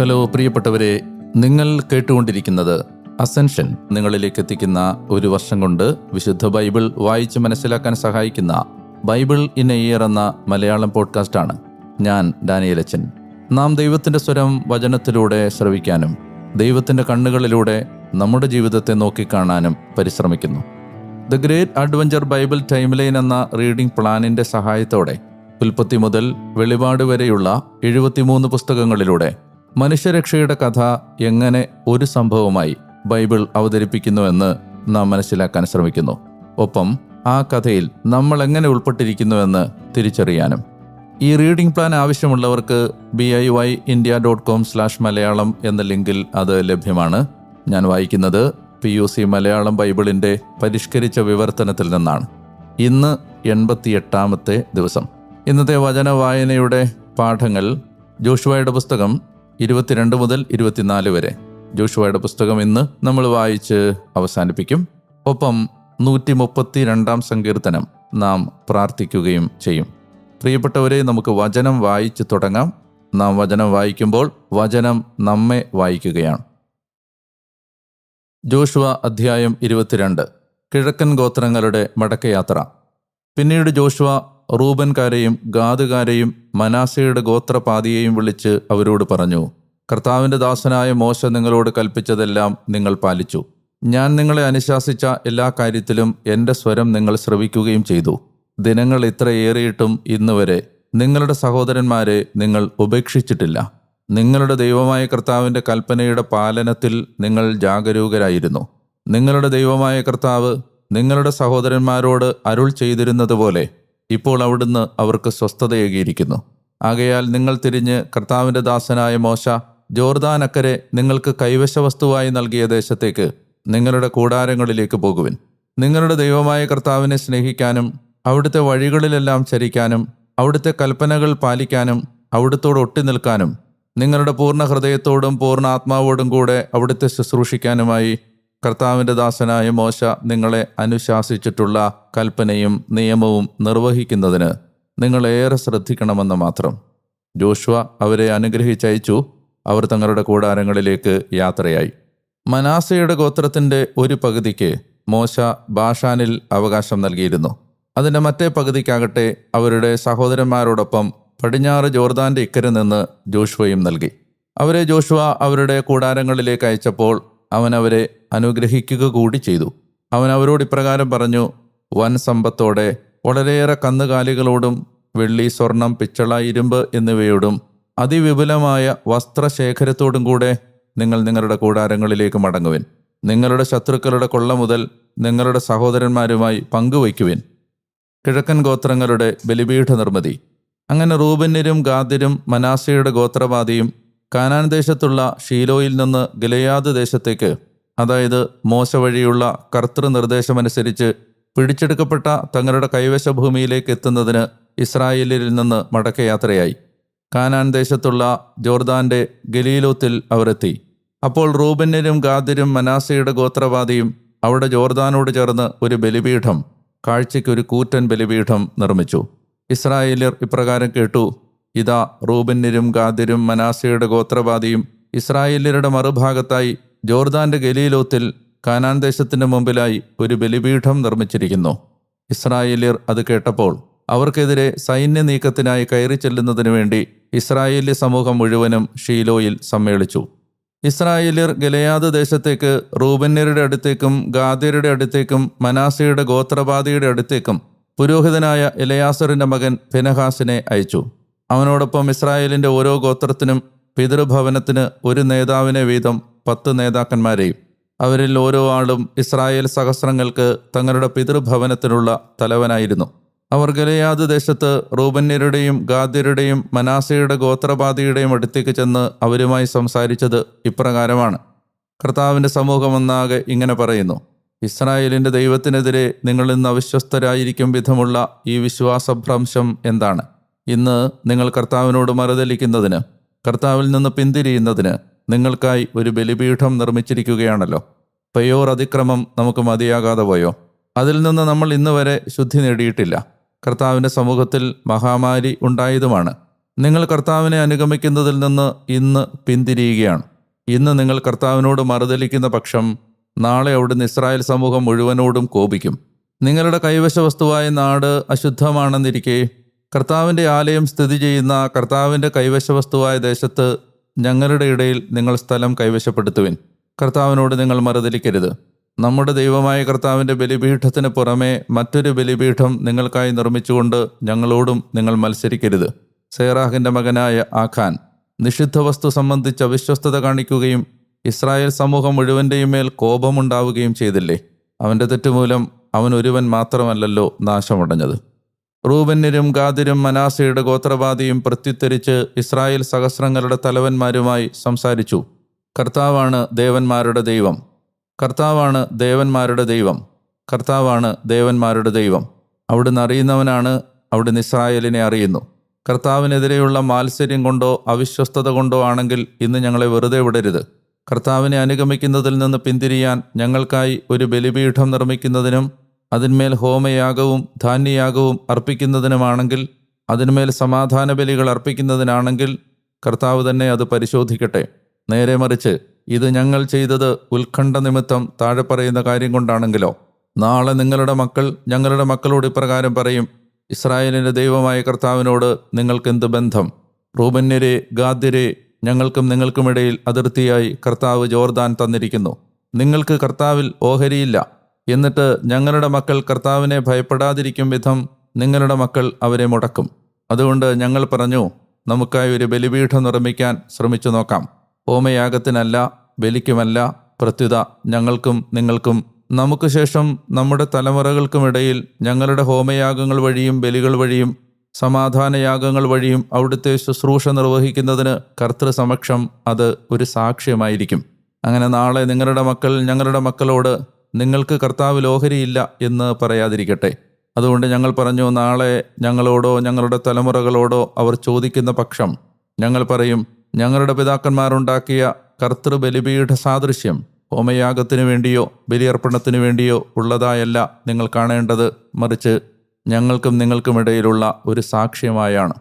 Hello പ്രിയപ്പെട്ടവരെ നിങ്ങൾ കേട്ടുകൊണ്ടിരിക്കുന്നത് അസെൻഷൻ നിങ്ങളിലേക്ക് എത്തിക്കുന്ന ഒരു വർഷം കൊണ്ട് വിശുദ്ധ ബൈബിൾ വായിച്ച് മനസ്സിലാക്കാൻ സഹായിക്കുന്ന ബൈബിൾ ഇൻ എ ഇയർ എന്ന മലയാളം പോഡ്കാസ്റ്റാണ് ഞാൻ ഡാനിയലച്ചൻ നാം ദൈവത്തിന്റെ സ്വരം വചനത്തിലൂടെ ശ്രവിക്കാനും ദൈവത്തിന്റെ കണ്ണുകളിലൂടെ നമ്മുടെ ജീവിതത്തെ നോക്കിക്കാണാനും പരിശ്രമിക്കുന്നു. The great adventure Bible timeline എന്ന റീഡിംഗ് പ്ലാനിന്റെ സഹായത്തോടെ ഉൽപ്പത്തി മുതൽ വെളിപാട് വരെയുള്ള എഴുപത്തിമൂന്ന് പുസ്തകങ്ങളിലൂടെ മനുഷ്യരക്ഷയുടെ കഥ എങ്ങനെ ഒരു സംഭവമായി ബൈബിൾ അവതരിപ്പിക്കുന്നുവെന്ന് നാം മനസ്സിലാക്കാൻ ശ്രമിക്കുന്നു. ഒപ്പം ആ കഥയിൽ നമ്മൾ എങ്ങനെ ഉൾപ്പെട്ടിരിക്കുന്നുവെന്ന് തിരിച്ചറിയാനും. ഈ റീഡിംഗ് പ്ലാൻ ആവശ്യമുള്ളവർക്ക് B I Y India dot com slash Malayalam എന്ന ലിങ്കിൽ അത് ലഭ്യമാണ്. ഞാൻ വായിക്കുന്നത് പി യു സി മലയാളം ബൈബിളിന്റെ പരിഷ്കരിച്ച വിവർത്തനത്തിൽ നിന്നാണ്. ഇന്ന് എൺപത്തിയെട്ടാമത്തെ ദിവസം. ഇന്നത്തെ വചന വായനയുടെ പാഠങ്ങൾ ജോഷുവയുടെ പുസ്തകം ഇരുപത്തിരണ്ട് മുതൽ ഇരുപത്തിനാല് വരെ. ജോഷുവയുടെ പുസ്തകം ഇന്ന് നമ്മൾ വായിച്ച് അവസാനിപ്പിക്കും. ഒപ്പം നൂറ്റി മുപ്പത്തി രണ്ടാം സങ്കീർത്തനം നാം പ്രാർത്ഥിക്കുകയും ചെയ്യും. പ്രിയപ്പെട്ടവരെ നമുക്ക് വചനം വായിച്ച് തുടങ്ങാം. നാം വചനം വായിക്കുമ്പോൾ വചനം നമ്മെ വായിക്കുകയാണ്. ജോഷുവ അധ്യായം ഇരുപത്തിരണ്ട്. കിഴക്കൻ ഗോത്രങ്ങളുടെ മടക്കയാത്ര. പിന്നീട് ജോഷുവ റൂബൻകാരെയും ഗാദുകാരെയും മനാസയുടെ ഗോത്രപാതിയെയും വിളിച്ച് അവരോട് പറഞ്ഞു കർത്താവിന്റെ ദാസനായ മോശ നിങ്ങളോട് കൽപ്പിച്ചതെല്ലാം നിങ്ങൾ പാലിച്ചു. ഞാൻ നിങ്ങളെ അനുശാസിച്ച എല്ലാ കാര്യത്തിലും എന്റെ സ്വരം നിങ്ങൾ ശ്രവിക്കുകയും ചെയ്തു. ദിനങ്ങൾ ഇത്രയേറിയിട്ടും ഇന്ന് വരെ നിങ്ങളുടെ സഹോദരന്മാരെ നിങ്ങൾ ഉപേക്ഷിച്ചിട്ടില്ല. നിങ്ങളുടെ ദൈവമായ കർത്താവിന്റെ കൽപ്പനയുടെ പാലനത്തിൽ നിങ്ങൾ ജാഗരൂകരായിരുന്നു. നിങ്ങളുടെ ദൈവമായ കർത്താവ് നിങ്ങളുടെ സഹോദരന്മാരോട് അരുൾ ചെയ്തിരുന്നതുപോലെ ഇപ്പോൾ അവിടുന്ന് അവർക്ക് സ്വസ്ഥതയേകിയിരിക്കുന്നു. ആകയാൽ നിങ്ങൾ തിരിഞ്ഞ് കർത്താവിന്റെ ദാസനായ മോശ ജോർദാൻ അക്കരെ നിങ്ങൾക്ക് കൈവശ വസ്തുവായി നൽകിയ ദേശത്തേക്ക് നിങ്ങളുടെ കൂടാരങ്ങളിലേക്ക് പോകുവിൻ. നിങ്ങളുടെ ദൈവമായ കർത്താവിനെ സ്നേഹിക്കാനും അവിടുത്തെ വഴികളിലെല്ലാം ചരിക്കാനും അവിടുത്തെ കൽപ്പനകൾ പാലിക്കാനും അവിടുത്തോട് ഒട്ടി നിൽക്കാനും നിങ്ങളുടെ പൂർണ ഹൃദയത്തോടും പൂർണ ആത്മാവോടും കൂടെ അവിടുത്തെ ശുശ്രൂഷിക്കാനുമായി കർത്താവിന്റെ ദാസനായ മോശ നിങ്ങളെ അനുശാസിച്ചിട്ടുള്ള കൽപ്പനയും നിയമവും നിർവഹിക്കുന്നതിന് നിങ്ങളേറെ ശ്രദ്ധിക്കണമെന്ന് മാത്രം. ജോഷുവ അവരെ അനുഗ്രഹിച്ചയച്ചു. അവർ തങ്ങളുടെ കൂടാരങ്ങളിലേക്ക് യാത്രയായി. മനാസയുടെ ഗോത്രത്തിന്റെ ഒരു പകുതിക്ക് മോശ ബാഷാനിൽ അവകാശം നൽകിയിരുന്നു. അതിന്റെ മറ്റേ പകുതിക്കാകട്ടെ അവരുടെ സഹോദരന്മാരോടൊപ്പം പടിഞ്ഞാറ് ജോർദാന്റെ ഇക്കരെ നിന്ന് ജോഷുവയും നൽകി. അവരെ ജോഷുവ അവരുടെ കൂടാരങ്ങളിലേക്ക് അയച്ചപ്പോൾ അവൻ അവരെ അനുഗ്രഹിക്കുക കൂടി ചെയ്തു. അവൻ അവരോട് ഇപ്രകാരം പറഞ്ഞു വൻ സമ്പത്തോടെ വളരെയേറെ കന്നുകാലികളോടും വെള്ളി സ്വർണം പിച്ചള ഇരുമ്പ് എന്നിവയോടും അതിവിപുലമായ വസ്ത്രശേഖരത്തോടും കൂടെ നിങ്ങൾ നിങ്ങളുടെ കൂടാരങ്ങളിലേക്ക് മടങ്ങുവിൻ. നിങ്ങളുടെ ശത്രുക്കളുടെ കൊള്ള മുതൽ നിങ്ങളുടെ സഹോദരന്മാരുമായി പങ്കുവയ്ക്കുവിൻ. കിഴക്കൻ ഗോത്രങ്ങളുടെ ബലിപീഠ നിർമ്മിതി അങ്ങനെ റൂബന്യരും ഗാദിരും മനാസയുടെ ഗോത്രപാതിയും കാനാൻ ദേശത്തുള്ള ഷീലോയിൽ നിന്ന് ഗലയാദ് ദേശത്തേക്ക് അതായത് മോശ വഴിയുള്ള കർത്തൃനിർദ്ദേശമനുസരിച്ച് പിടിച്ചെടുക്കപ്പെട്ട തങ്ങളുടെ കൈവശ ഭൂമിയിലേക്ക് എത്തുന്നതിന് ഇസ്രായേലിൽ നിന്ന് മടക്കയാത്രയായി. കാനാൻ ദേശത്തുള്ള ജോർദാന്റെ ഗലീലോത്തിൽ അവരെത്തി അപ്പോൾ റൂബന്യരും ഗാദിരും മനാസയുടെ ഗോത്രവാദിയും അവിടെ ജോർദാനോട് ചേർന്ന് ഒരു ബലിപീഠം കാഴ്ചയ്ക്ക് ഒരു കൂറ്റൻ ബലിപീഠം നിർമ്മിച്ചു. ഇസ്രായേലിയർ ഇപ്രകാരം കേട്ടു ഇതാ റൂബന്യരും ഗാദിരും മനാസയുടെ ഗോത്രപാതിയും ഇസ്രായേലിയരുടെ മറുഭാഗത്തായി ജോർദാന്റെ ഗലീലോത്തിൽ കാനാൻ ദേശത്തിന്റെ മുമ്പിലായി ഒരു ബലിപീഠം നിർമ്മിച്ചിരിക്കുന്നു. ഇസ്രായേലിയർ അത് കേട്ടപ്പോൾ അവർക്കെതിരെ സൈന്യ നീക്കത്തിനായി കയറി ചെല്ലുന്നതിനു വേണ്ടി ഇസ്രായേലി സമൂഹം മുഴുവനും ഷീലോയിൽ സമ്മേളിച്ചു. ഇസ്രായേലിയർ ഗലയാദ് ദേശത്തേക്ക് റൂബന്യരുടെ അടുത്തേക്കും ഗാദിയരുടെ അടുത്തേക്കും മനാസയുടെ ഗോത്രപാതിയുടെ അടുത്തേക്കും പുരോഹിതനായ ഇലയാസറിന്റെ മകൻ ഫെനഹാസിനെ അയച്ചു. അവനോടൊപ്പം ഇസ്രായേലിന്റെ ഓരോ ഗോത്രത്തിനും പിതൃഭവനത്തിന് ഒരു നേതാവിനെ വീതം പത്ത് നേതാക്കന്മാരെയും. അവരിൽ ഓരോ ആളും ഇസ്രായേൽ സഹസ്രങ്ങൾക്ക് തങ്ങളുടെ പിതൃഭവനത്തിനുള്ള തലവനായിരുന്നു. അവർ ഗലയാദ് ദേശത്ത് റൂബന്യരുടെയും ഗാദ്യരുടെയും മനാസയുടെ ഗോത്രപാതിയുടെയും അടുത്തേക്ക് ചെന്ന് അവരുമായി സംസാരിച്ചത് ഇപ്രകാരമാണ്. കർത്താവിന്റെ സമൂഹമൊന്നാകെ ഇങ്ങനെ പറയുന്നു ഇസ്രായേലിന്റെ ദൈവത്തിനെതിരെ നിങ്ങൾ ഇന്ന് അവിശ്വസ്തരായിരിക്കും വിധമുള്ള ഈ വിശ്വാസഭ്രംശം എന്താണ്? ഇന്ന് നിങ്ങൾ കർത്താവിനോട് മറുതലിക്കുന്നതിന് കർത്താവിൽ നിന്ന് പിന്തിരിയുന്നതിന് നിങ്ങൾക്കായി ഒരു ബലിപീഠം നിർമ്മിച്ചിരിക്കുകയാണല്ലോ. പയ്യോർ അതിക്രമം നമുക്ക് മതിയാകാതെ പോയോ? അതിൽ നിന്ന് നമ്മൾ ഇന്ന് വരെ ശുദ്ധി നേടിയിട്ടില്ല. കർത്താവിന്റെ സമൂഹത്തിൽ മഹാമാരി ഉണ്ടായതുമാണ്. നിങ്ങൾ കർത്താവിനെ അനുഗമിക്കുന്നതിൽ നിന്ന് ഇന്ന് പിന്തിരിയുകയാണ്. ഇന്ന് നിങ്ങൾ കർത്താവിനോട് മറുതലിക്കുന്ന പക്ഷം നാളെ അവിടുന്ന് ഇസ്രായേൽ സമൂഹം മുഴുവനോടും കോപിക്കും. നിങ്ങളുടെ കൈവശ വസ്തുവായ നാട് അശുദ്ധമാണെന്നിരിക്കെ കർത്താവിന്റെ ആലയം സ്ഥിതി ചെയ്യുന്ന കർത്താവിന്റെ കൈവശ വസ്തുവായ ദേശത്ത് ഞങ്ങളുടെ ഇടയിൽ നിങ്ങൾ സ്ഥലം കൈവശപ്പെടുത്തുവിൻ. കർത്താവിനോട് നിങ്ങൾ മറുതലിക്കരുത് നമ്മുടെ ദൈവമായ കർത്താവിന്റെ ബലിപീഠത്തിന് പുറമെ മറ്റൊരു ബലിപീഠം നിങ്ങൾക്കായി നിർമ്മിച്ചുകൊണ്ട് ഞങ്ങളോടും നിങ്ങൾ മത്സരിക്കരുത്. സേറാഹിന്റെ മകനായ ആഖാൻ നിഷിദ്ധ വസ്തു സംബന്ധിച്ച് അവിശ്വസ്തത കാണിക്കുകയും ഇസ്രായേൽ സമൂഹം മുഴുവന്റെയും മേൽ കോപമുണ്ടാവുകയും ചെയ്തില്ലേ? അവന്റെ തെറ്റുമൂലം അവൻ ഒരുവൻ മാത്രമല്ലല്ലോ നാശമടഞ്ഞത്. റൂബന്യരും ഗാദിരും മനാസയുടെ ഗോത്രവാദിയും പ്രത്യുത്തരിച്ച് ഇസ്രായേൽ സഹസ്രങ്ങളുടെ തലവന്മാരുമായി സംസാരിച്ചു. കർത്താവാണ് ദേവന്മാരുടെ ദൈവം. കർത്താവാണ് ദേവന്മാരുടെ ദൈവം. കർത്താവാണ് ദേവന്മാരുടെ ദൈവം. അവിടുന്ന് അറിയുന്നവനാണ് അവിടുന്ന് ഇസ്രായേലിനെ അറിയുന്നു. കർത്താവിനെതിരെയുള്ള മാത്സര്യം കൊണ്ടോ അവിശ്വസ്തത കൊണ്ടോ ആണെങ്കിൽ ഇന്ന് ഞങ്ങളെ വെറുതെ വിടരുത്. കർത്താവിനെ അനുഗമിക്കുന്നതിൽ നിന്ന് പിന്തിരിയാൻ ഞങ്ങൾക്കായി ഒരു ബലിപീഠം നിർമ്മിക്കുന്നതിനും അതിന്മേൽ ഹോമയാഗവും ധാന്യയാഗവും അർപ്പിക്കുന്നതിനുമാണെങ്കിൽ അതിന്മേൽ സമാധാന ബലികൾ അർപ്പിക്കുന്നതിനാണെങ്കിൽ കർത്താവ് തന്നെ അത് പരിശോധിക്കട്ടെ. നേരെ മറിച്ച് ഇത് ഞങ്ങൾ ചെയ്തത് ഉത്കണ്ഠ നിമിത്തം താഴെ പറയുന്ന കാര്യം കൊണ്ടാണെങ്കിലോ? നാളെ നിങ്ങളുടെ മക്കൾ ഞങ്ങളുടെ മക്കളോട് ഇപ്രകാരം പറയും ഇസ്രായേലിന്റെ ദൈവമായ കർത്താവിനോട് നിങ്ങൾക്കെന്ത് ബന്ധം? റൂബന്യരെ ഗാദ്യരെ ഞങ്ങൾക്കും നിങ്ങൾക്കുമിടയിൽ അതിർത്തിയായി കർത്താവ് ജോർദാൻ തന്നിരിക്കുന്നു. നിങ്ങൾക്ക് കർത്താവിൽ ഓഹരിയില്ല. എന്നിട്ട് ഞങ്ങളുടെ മക്കൾ കർത്താവിനെ ഭയപ്പെടാതിരിക്കും വിധം നിങ്ങളുടെ മക്കൾ അവരെ മുടക്കും. അതുകൊണ്ട് ഞങ്ങൾ പറഞ്ഞു നമുക്കായി ഒരു ബലിപീഠം നിർമ്മിക്കാൻ ശ്രമിച്ചു നോക്കാം. ഹോമയാഗത്തിനല്ല ബലിക്കുമല്ല പ്രത്യുത ഞങ്ങൾക്കും നിങ്ങൾക്കും. നമുക്ക് ശേഷം നമ്മുടെ തലമുറകൾക്കുമിടയിൽ ഞങ്ങളുടെ ഹോമയാഗങ്ങൾ വഴിയും ബലികൾ വഴിയും സമാധാനയാഗങ്ങൾ വഴിയും അവിടുത്തെ ശുശ്രൂഷ നിർവഹിക്കുന്നതിന് കർത്തൃസമക്ഷം അത് ഒരു സാക്ഷ്യമായിരിക്കും. അങ്ങനെ നാളെ നിങ്ങളുടെ മക്കൾ ഞങ്ങളുടെ മക്കളോട് നിങ്ങൾക്ക് കർത്താവിൽ ഓഹരിയില്ല എന്ന് പറയാതിരിക്കട്ടെ. അതുകൊണ്ട് ഞങ്ങൾ പറഞ്ഞു നാളെ ഞങ്ങളോടോ ഞങ്ങളുടെ തലമുറകളോടോ അവർ ചോദിക്കുന്ന പക്ഷം ഞങ്ങൾ പറയും ഞങ്ങളുടെ പിതാക്കന്മാരുണ്ടാക്കിയ കർത്തൃബലിപീഠ സാദൃശ്യം ഹോമയാഗത്തിനു വേണ്ടിയോ ബലിയർപ്പണത്തിനു വേണ്ടിയോ ഉള്ളതായല്ല നിങ്ങൾ കാണേണ്ടത്. മറിച്ച് ഞങ്ങൾക്കും നിങ്ങൾക്കുമിടയിലുള്ള ഒരു സാക്ഷ്യമായാണ്.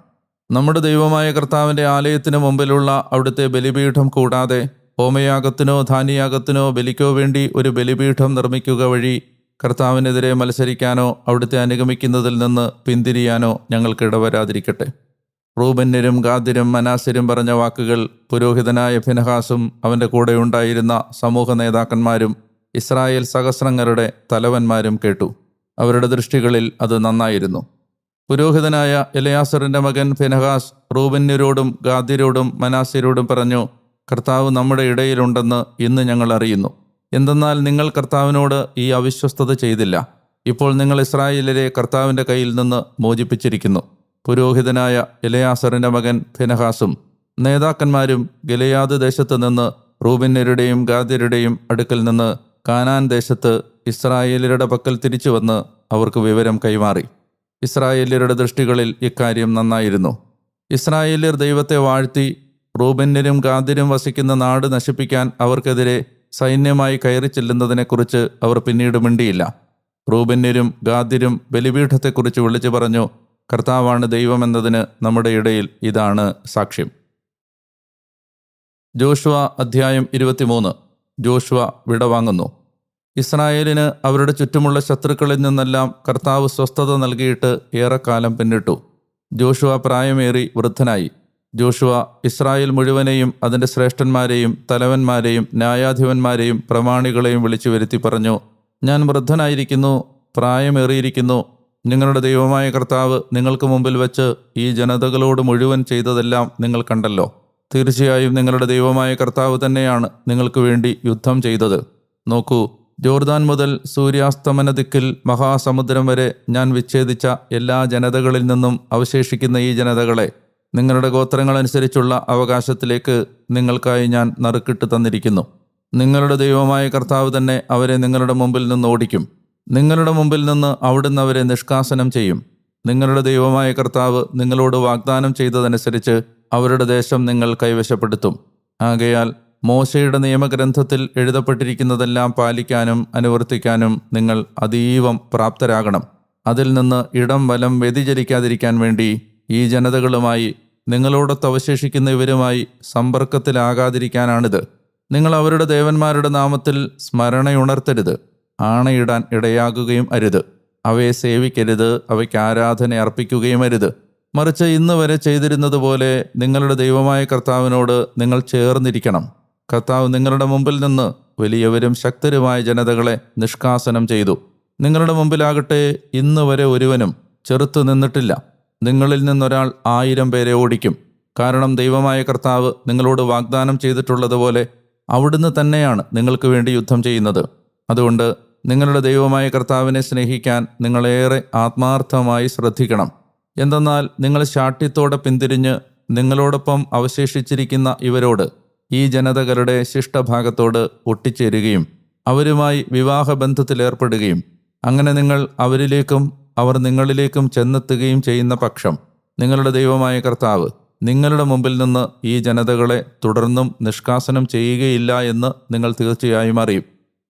നമ്മുടെ ദൈവമായ കർത്താവിന്റെ ആലയത്തിന് മുമ്പിലുള്ള അവിടുത്തെ ബലിപീഠം കൂടാതെ ഹോമയാഗത്തിനോ ധാന്യയാഗത്തിനോ ബലിക്കോ വേണ്ടി ഒരു ബലിപീഠം നിർമ്മിക്കുക വഴി കർത്താവിനെതിരെ മത്സരിക്കാനോ അവിടുത്തെ അനുഗമിക്കുന്നതിൽ നിന്ന് പിന്തിരിയാനോ ഞങ്ങൾക്ക് ഇടവരാതിരിക്കട്ടെ. റൂബന്യരും ഗാദിരും മനാസിരും പറഞ്ഞ വാക്കുകൾ പുരോഹിതനായ ഫിനഹാസും അവന്റെ കൂടെ ഉണ്ടായിരുന്ന സമൂഹ നേതാക്കന്മാരും ഇസ്രായേൽ സഹസ്രങ്ങളുടെ തലവന്മാരും കേട്ടു. അവരുടെ ദൃഷ്ടികളിൽ അത് നന്നായിരുന്നു. പുരോഹിതനായ എലയാസറിന്റെ മകൻ ഫിനഹാസ് റൂബന്യരോടും ഗാദിരോടും മനാസിരോടും പറഞ്ഞു കർത്താവ് നമ്മുടെ ഇടയിലുണ്ടെന്ന് ഇന്ന് ഞങ്ങൾ അറിയുന്നു. എന്തെന്നാൽ നിങ്ങൾ കർത്താവിനോട് ഈ അവിശ്വസ്തത ചെയ്തില്ല. ഇപ്പോൾ നിങ്ങൾ ഇസ്രായേലിലെ കർത്താവിന്റെ കയ്യിൽ നിന്ന് മോചിപ്പിച്ചിരിക്കുന്നു. പുരോഹിതനായ ഇലയാസറിന്റെ മകൻ ഫിനഹാസും നേതാക്കന്മാരും ഗലയാദ് ദേശത്ത് നിന്ന് റൂബിന്യരുടെയും ഗാദ്യരുടെയും അടുക്കൽ നിന്ന് കാനാൻ ദേശത്ത് ഇസ്രായേലരുടെ പക്കൽ തിരിച്ചു വന്ന് അവർക്ക് വിവരം കൈമാറി. ഇസ്രായേലരുടെ ദൃഷ്ടികളിൽ ഇക്കാര്യം നന്നായിരുന്നു. ഇസ്രായേലിയർ ദൈവത്തെ വാഴ്ത്തി റൂബന്യരും ഗാന്ധിരും വസിക്കുന്ന നാട് നശിപ്പിക്കാൻ അവർക്കെതിരെ സൈന്യമായി കയറി ചെല്ലുന്നതിനെക്കുറിച്ച് അവർ പിന്നീട് മിണ്ടിയില്ല. റൂബന്യരും ഗാന്ധിരും ബലിപീഠത്തെക്കുറിച്ച് വിളിച്ചു പറഞ്ഞു കർത്താവാണ് ദൈവമെന്നതിന് നമ്മുടെ ഇടയിൽ ഇതാണ് സാക്ഷ്യം. ജോഷുവ അധ്യായം ഇരുപത്തിമൂന്ന്. ജോഷുവ വിടവാങ്ങുന്നു ഇസ്രായേലിന് അവരുടെ ചുറ്റുമുള്ള ശത്രുക്കളിൽ നിന്നെല്ലാം കർത്താവ് സ്വസ്ഥത നൽകിയിട്ട് ഏറെക്കാലം പിന്നിട്ടു. ജോഷുവ പ്രായമേറി വൃദ്ധനായി. ജോഷുവ ഇസ്രായേൽ മുഴുവനെയും അതിന്റെ ശ്രേഷ്ഠന്മാരെയും തലവന്മാരെയും ന്യായാധിപന്മാരെയും പ്രമാണികളെയും വിളിച്ചു വരുത്തി പറഞ്ഞു ഞാൻ വൃദ്ധനായിരിക്കുന്നു പ്രായമേറിയിരിക്കുന്നു. നിങ്ങളുടെ ദൈവമായ കർത്താവ് നിങ്ങൾക്ക് മുമ്പിൽ വെച്ച് ഈ ജനതകളോട് മുഴുവൻ ചെയ്തതെല്ലാം നിങ്ങൾ കണ്ടല്ലോ. തീർച്ചയായും നിങ്ങളുടെ ദൈവമായ കർത്താവ് തന്നെയാണ് നിങ്ങൾക്ക് വേണ്ടി യുദ്ധം ചെയ്തത്. നോക്കൂ ജോർദാൻ മുതൽ സൂര്യാസ്തമന ദിക്കിൽ മഹാസമുദ്രം വരെ ഞാൻ വിച്ഛേദിച്ച എല്ലാ ജനതകളിൽ നിന്നും അവശേഷിക്കുന്ന ഈ ജനതകളെ നിങ്ങളുടെ ഗോത്രങ്ങളനുസരിച്ചുള്ള അവകാശത്തിലേക്ക് നിങ്ങൾക്കായി ഞാൻ നറുക്കിട്ട് തന്നിരിക്കുന്നു. നിങ്ങളുടെ ദൈവമായ കർത്താവ് തന്നെ അവരെ നിങ്ങളുടെ മുമ്പിൽ നിന്ന് ഓടിക്കും. നിങ്ങളുടെ മുമ്പിൽ നിന്ന് അവിടുന്ന് അവരെ നിഷ്കാസനം ചെയ്യും. നിങ്ങളുടെ ദൈവമായ കർത്താവ് നിങ്ങളോട് വാഗ്ദാനം ചെയ്തതനുസരിച്ച് അവരുടെ ദേശം നിങ്ങൾ കൈവശപ്പെടുത്തും. ആകയാൽ മോശയുടെ നിയമഗ്രന്ഥത്തിൽ എഴുതപ്പെട്ടിരിക്കുന്നതെല്ലാം പാലിക്കാനും അനുവർത്തിക്കാനും നിങ്ങൾ അതീവം പ്രാപ്തരാകണം. അതിൽ നിന്ന് ഇടം വലം വ്യതിചരിക്കാതിരിക്കാൻ വേണ്ടി ഈ ജനതകളുമായി നിങ്ങളോടൊത്ത് അവശേഷിക്കുന്ന ഇവരുമായി സമ്പർക്കത്തിലാകാതിരിക്കാനാണിത്. നിങ്ങൾ അവരുടെ ദേവന്മാരുടെ നാമത്തിൽ സ്മരണയുണർത്തരുത്. ആണയിടാൻ ഇടയാകുകയും അരുത്. അവയെ സേവിക്കരുത്. അവയ്ക്ക് ആരാധന അർപ്പിക്കുകയും അരുത്. മറിച്ച് ഇന്ന് വരെ ചെയ്തിരുന്നത് പോലെ നിങ്ങളുടെ ദൈവമായ കർത്താവിനോട് നിങ്ങൾ ചേർന്നിരിക്കണം. കർത്താവ് നിങ്ങളുടെ മുമ്പിൽ നിന്ന് വലിയവരും ശക്തരുമായ ജനതകളെ നിഷ്കാസനം ചെയ്തു. നിങ്ങളുടെ മുമ്പിലാകട്ടെ ഇന്ന് വരെ ഒരുവനും ചെറുത്തു നിന്നിട്ടില്ല. നിങ്ങളിൽ നിന്നൊരാൾ ആയിരം പേരെ ഓടിക്കും. കാരണം ദൈവമായ കർത്താവ് നിങ്ങളോട് വാഗ്ദാനം ചെയ്തിട്ടുള്ളതുപോലെ അവിടുന്ന് തന്നെയാണ് നിങ്ങൾക്ക് വേണ്ടി യുദ്ധം ചെയ്യുന്നത്. അതുകൊണ്ട് നിങ്ങളുടെ ദൈവമായ കർത്താവിനെ സ്നേഹിക്കാൻ നിങ്ങളേറെ ആത്മാർത്ഥമായി ശ്രദ്ധിക്കണം. എന്തെന്നാൽ നിങ്ങൾ ശാഠ്യത്തോടെ പിന്തിരിഞ്ഞ് നിങ്ങളോടൊപ്പം അവശേഷിച്ചിരിക്കുന്ന ഇവരോട് ഈ ജനതകളുടെ ശിഷ്ടഭാഗത്തോട് ഒട്ടിച്ചേരുകയും അവരുമായി വിവാഹബന്ധത്തിലേർപ്പെടുകയും. അങ്ങനെ നിങ്ങൾ അവരിലേക്കും അവർ നിങ്ങളിലേക്കും ചെന്നെത്തുകയും ചെയ്യുന്ന പക്ഷം നിങ്ങളുടെ ദൈവമായ കർത്താവ് നിങ്ങളുടെ മുമ്പിൽ നിന്ന് ഈ ജനതകളെ തുടർന്നും നിഷ്കാസനം ചെയ്യുകയില്ല എന്ന് നിങ്ങൾ തീർച്ചയായും അറിയും.